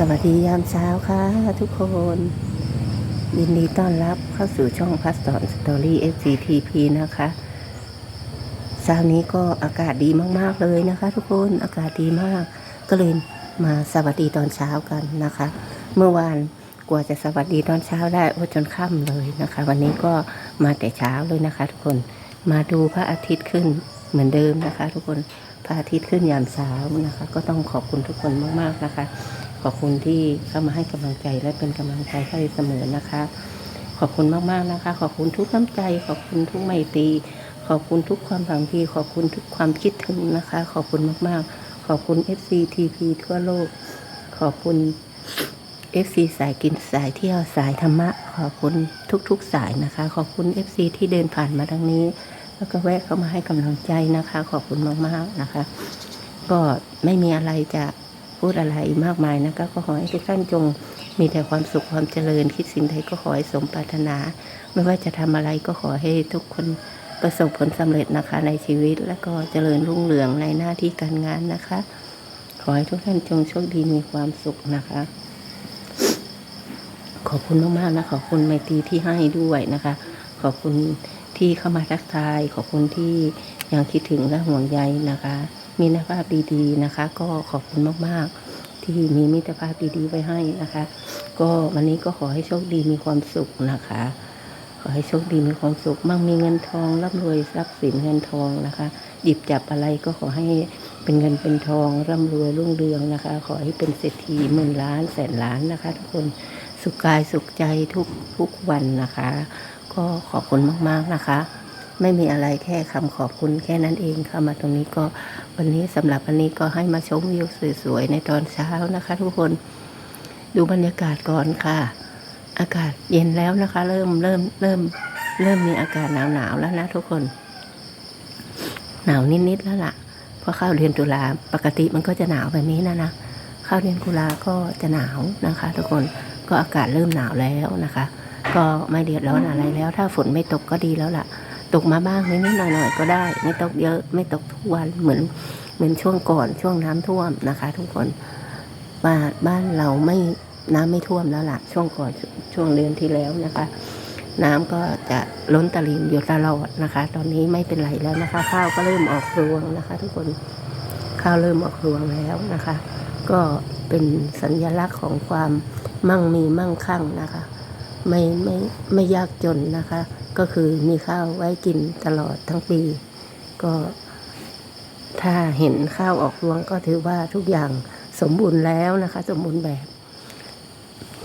สวัสดียามเช้าค่ะทุกคน ยินดีต้อนรับเข้าสู่ช่องพัสสอนสตอรี่ FCTP นะคะเช้านี้ก็อากาศดีมากๆเลยนะคะ ทุกคนอากาศดีมาก ก็เลยมาสวัสดีตอนเช้ากันนะคะ เมื่อวานกว่าจะสวัสดีตอนเช้าได้โอ้จนค่ำเลยนะคะ วันนี้ก็มาแต่เช้าเลยนะคะ ทุกคนมาดูพระอาทิตย์ขึ้นเหมือนเดิมนะคะ ทุกคนพระอาทิตย์ขึ้นยามเช้านะคะ ก็ต้องขอบคุณทุกคนมากๆนะคะ อบคุณที่เข้ามาให้กำลังใจและเป็นกำลังใจให้เสมอนะคะ ขอบคุณมากๆนะคะ ขอบคุณทุกน้ำใจ ขอบคุณทุกไมตรีขอบคุณทุกความฝังดีขอบคุณทุกความคิดถึงนะคะ ขอบคุณมากๆ ขอบคุณ FC TP ทั่วโลก ขอบคุณ FC สายกินสายเที่ยวสายธรรมะ ขอบคุณทุกๆสายนะคะ ขอบคุณ FC ที่เดินผ่านมาทางนี้ แล้วก็แวะเข้ามาให้กำลังใจนะคะ ขอบคุณมากๆนะคะ ก็ไม่มีอะไรจะ พูดอะไรมากมายนะคะก็ขอให้ทุกท่านจงมีแต่ความสุขความเจริญ คิดสิ่งใดก็ขอให้สมปรารถนา ไม่ว่าจะทำอะไรก็ขอให้ทุกคนประสบผลสำเร็จนะคะในชีวิต และก็เจริญรุ่งเรืองในหน้าที่การงานนะคะ ขอให้ทุกท่านจงโชคดีมีความสุขนะคะ ขอบคุณมากๆนะขอบคุณไมตรีที่ให้ด้วยนะคะ ขอบคุณที่เข้ามาทักทาย ขอบคุณที่ยังคิดถึงและห่วงใยนะคะ มีมิตรภาพดีๆนะคะ ก็ขอบคุณมากๆ ที่มีมิตรภาพดีๆไว้ให้นะคะ ก็วันนี้ก็ขอให้โชคดีมีความสุขนะคะ ขอให้โชคดีมีความสุขมั่งมีเงินทองร่ำรวยทรัพย์สินเงินทองนะคะหยิบจับอะไรก็ขอให้เป็นเงินเป็นทองร่ำรวยรุ่งเรืองนะคะ ขอให้เป็นเศรษฐีหมื่นล้านแสนล้านนะคะ ทุกคนสุขกายสุขใจทุกทุกวันนะคะ ก็ขอบคุณมากๆนะคะ ไม่มีอะไรแค่คำขอบคุณแค่นั้นเองค่ะมาตรงนี้ก็วันนี้สำหรับวันนี้ก็ให้มาชมวิวสวยๆในตอนเช้านะคะ ทุกคนดูบรรยากาศก่อนค่ะ อากาศเย็นแล้วนะคะ เริ่มเริ่มเริ่ม เริ่มมีอากาศหนาวๆแล้วนะทุกคน หนาวนิดๆแล้วล่ะเพราะเข้าเดือนตุลาปกติมันก็จะหนาวแบบนี้นะนะเข้าเดือนกุลาก็จะหนาวนะคะ ทุกคนก็อากาศเริ่มหนาวแล้วนะคะ ก็ไม่เดือดร้อนอะไรแล้ว ถ้าฝนไม่ตกก็ดีแล้วล่ะ ตกมาบ้างนิดๆหน่อยๆก็ได้ ไม่ตกเยอะไม่ตกทุกวันเหมือนเหมือนช่วงก่อนช่วงน้ำท่วมนะคะ ทุกคนบ้านบ้านเราไม่น้ำไม่ท่วมแล้วล่ะ ช่วงก่อนช่วงเดือนที่แล้วนะคะ น้ำก็จะล้นตลิ่งอยู่ตลอดนะคะ ตอนนี้ไม่เป็นไรแล้วนะคะ ข้าวก็เริ่มออกรวงนะคะ ทุกคนข้าวเริ่มออกรวงแล้วนะคะ ก็เป็นสัญลักษณ์ของความมั่งมีมั่งคั่งนะคะ ไม่ไม่ไม่ยากจนนะคะ ก็คือมีข้าวไว้กินตลอดทั้งปี ก็ถ้าเห็นข้าวออกรวงก็ถือว่าทุกอย่างสมบูรณ์แล้วนะคะ สมบูรณ์แบบ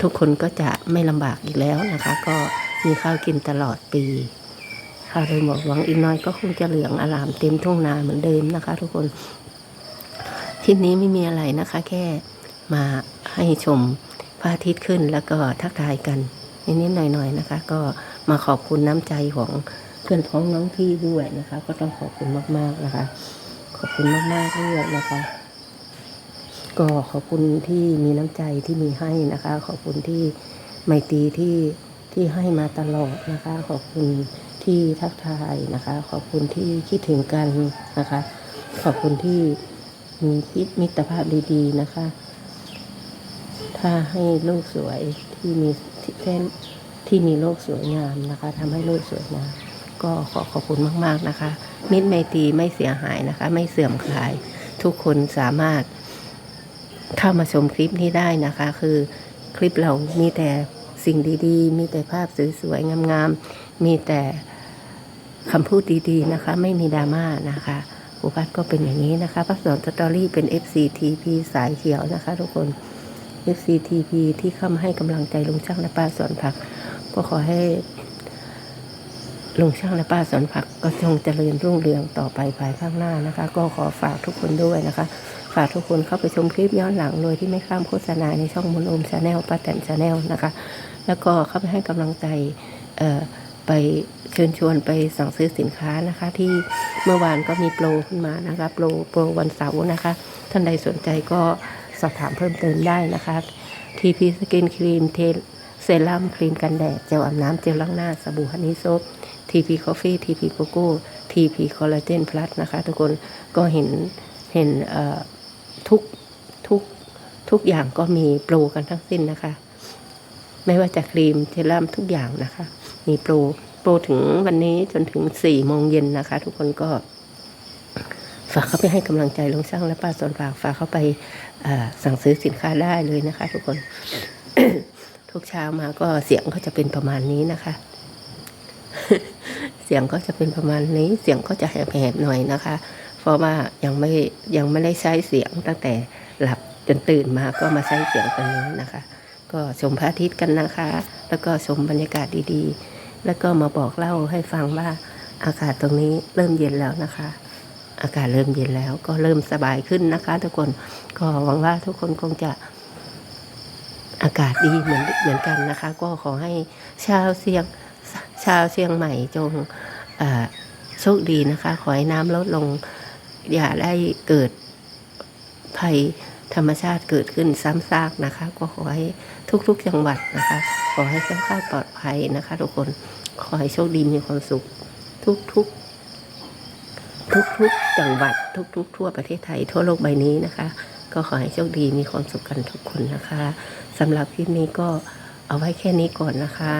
ทุกคนก็จะไม่ลำบากอีกแล้วนะคะ ก็มีข้าวกินตลอดปีข้าวโดยหมอกหวังอีกน้อยก็คงจะเหลืองอลามเต็มทุ่งนาเหมือนเดิมนะคะ ทุกคนคลิปนี้ไม่มีอะไรนะคะ แค่มาให้ชมพระอาทิตย์ขึ้นแล้วก็ทักทายกันนิดๆหน่อยๆนะคะ ก็ มาขอบคุณน้ำใจของเพื่อนพ้องน้องพี่ด้วยนะคะ ก็ต้องขอบคุณมากๆนะคะ ขอบคุณมากๆด้วยนะคะ ก็ขอบคุณที่มีน้ำใจที่มีให้นะคะ ขอบคุณที่ไมตรีที่ที่ให้มาตลอดนะคะ ขอบคุณที่ทักทายนะคะ ขอบคุณที่คิดถึงกันนะคะ ขอบคุณที่มีคิดมิตรภาพดีๆนะคะ ถ้าให้โลกสวยที่มีที่แทน ที่มีโลกสวยงามนะคะทำให้โลกสวยงามก็ขอขอบคุณมาก ๆนะคะ มิตรไมตรีไม่เสียหายนะคะ ไม่เสื่อมคลาย ทุกคนสามารถเข้ามาชมคลิปนี้ได้นะคะ คือคลิปเรามีแต่สิ่งดีๆ มีแต่ภาพสวยๆงามๆมีแต่คำพูดดีๆนะคะ ไม่มีดราม่านะคะอุพัฒน์ก็เป็นอย่างนี้นะคะพักสอนสตอรี่เป็น FCTP สายเขียวนะคะ ทุกคน FCTP ที่เข้ามาให้กำลังใจลุงช่างและป้าสอนผัก ก็ขอให้ลุงช่างและป้าสอนผักก็จงเจริญรุ่งเรืองต่อไปภายภาคหน้านะคะ ก็ขอฝากทุกคนด้วยนะคะ ฝากทุกคนเข้าไปชมคลิปย้อนหลังโดยที่ไม่ข้ามโฆษณาในช่องมนโอมชาแนลป้าแตนชาแนลนะคะ แล้วก็เข้าไปให้กำลังใจไปเชิญชวนไปสั่งซื้อสินค้านะคะ ที่เมื่อวานก็มีโปรขึ้นมานะคะโปรโปรวันเสาร์นะคะ ท่านใดสนใจก็ สอบถามเพิ่มเติมได้นะคะ TP สกินครีมเทเซรั่มครีมกันแดดเจลอาบน้ำเจลล้างหน้าสบู่ฮันนี่โซฟ TP Coffee TP Coco TP Collagen Plus นะคะ ทุกคนก็เห็นเห็นทุกทุกทุกอย่างก็มีโปรกันทั้งสิ้นนะคะ ไม่ว่าจะครีมเจลลัมทุกอย่างนะคะ มีโปรโปรถึงวันนี้จนถึงสี่โมงเย็นนะคะ ทุกคนก็ ฝากเข้าไปให้กำลังใจลุงช่างและป้าสนฝากฝากเข้าไปสั่งซื้อสินค้าได้เลยนะคะ ทุกคน ทุกเช้ามาก็เสียงก็จะเป็นประมาณนี้นะคะ เสียงก็จะเป็นประมาณนี้ เสียงก็จะแหบๆหน่อยนะคะ เพราะว่ายังไม่ยังไม่ได้ใช้เสียงตั้งแต่หลับจนตื่นมาก็มาใช้เสียงตรงนี้นะคะ ก็ชมพระอาทิตย์กันนะคะ แล้วก็ชมบรรยากาศดีๆ แล้วก็มาบอกเล่าให้ฟังว่าอากาศตรงนี้เริ่มเย็นแล้วนะคะ อากาศเริ่มเย็นแล้วก็เริ่มสบายขึ้นนะคะ ทุกคนก็หวังว่าทุกคนคงจะอากาศดีเหมือนเหมือนกันนะคะ ก็ขอให้ชาวเชียงชาวเชียงใหม่จงโชคดีนะคะ ขอให้น้ำลดลงอย่าได้เกิดภัยธรรมชาติเกิดขึ้นซ้ำซากนะคะ ก็ขอให้ทุกๆจังหวัดนะคะ ขอให้แคล้วคลาดปลอดภัยนะคะ ทุกคนขอให้โชคดีมีความสุขทุกๆ ทุกๆจังหวัดทุกๆ ทั่วประเทศไทยทั่วโลกใบนี้นะคะ ก็ขอให้โชคดีมีความสุขกันทุกคนนะคะสำหรับคลิปนี้ก็เอาไว้แค่นี้ก่อนนะคะ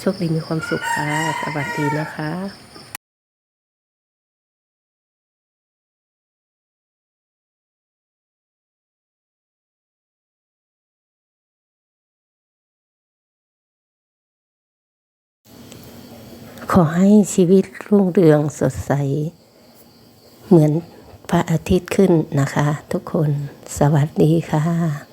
โชคดีมีความสุขค่ะ สวัสดีนะคะขอให้ชีวิตรุ่งเรืองสดใส เหมือนพระอาทิตย์ขึ้นนะคะ ทุกคนสวัสดีค่ะ